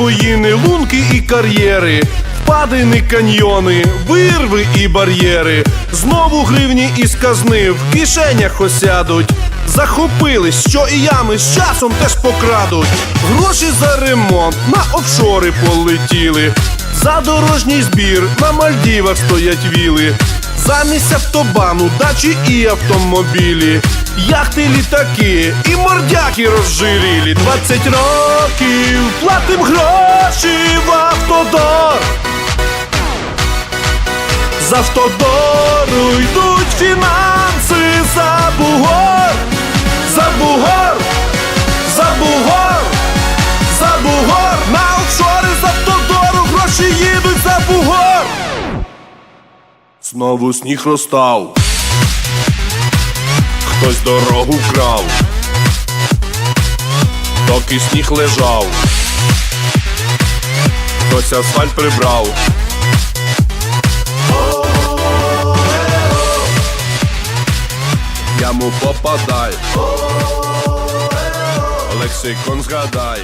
буїни, лунки і кар'єри, впадини, каньйони, вирви і бар'єри, знову гривні із казни в кишенях осядуть. Захопились, що і ями з часом теж покрадуть. Гроші за ремонт на офшори полетіли. За дорожній збір на Мальдівах стоять віли. Замість автобану, дачі і автомобілі, яхти, літаки і мордяки розжирілі. 20 років платим гроші в автодор. З автодору йдуть фінанси за бугор, за бугор, за бугор, за бугор, на офшори з автодору гроші їдуть за бугор. Знову сніг розстав. Хтось дорогу вкрав, доки сніг лежав, хтось асфальт прибрав. Яму попадай, лексикон згадай.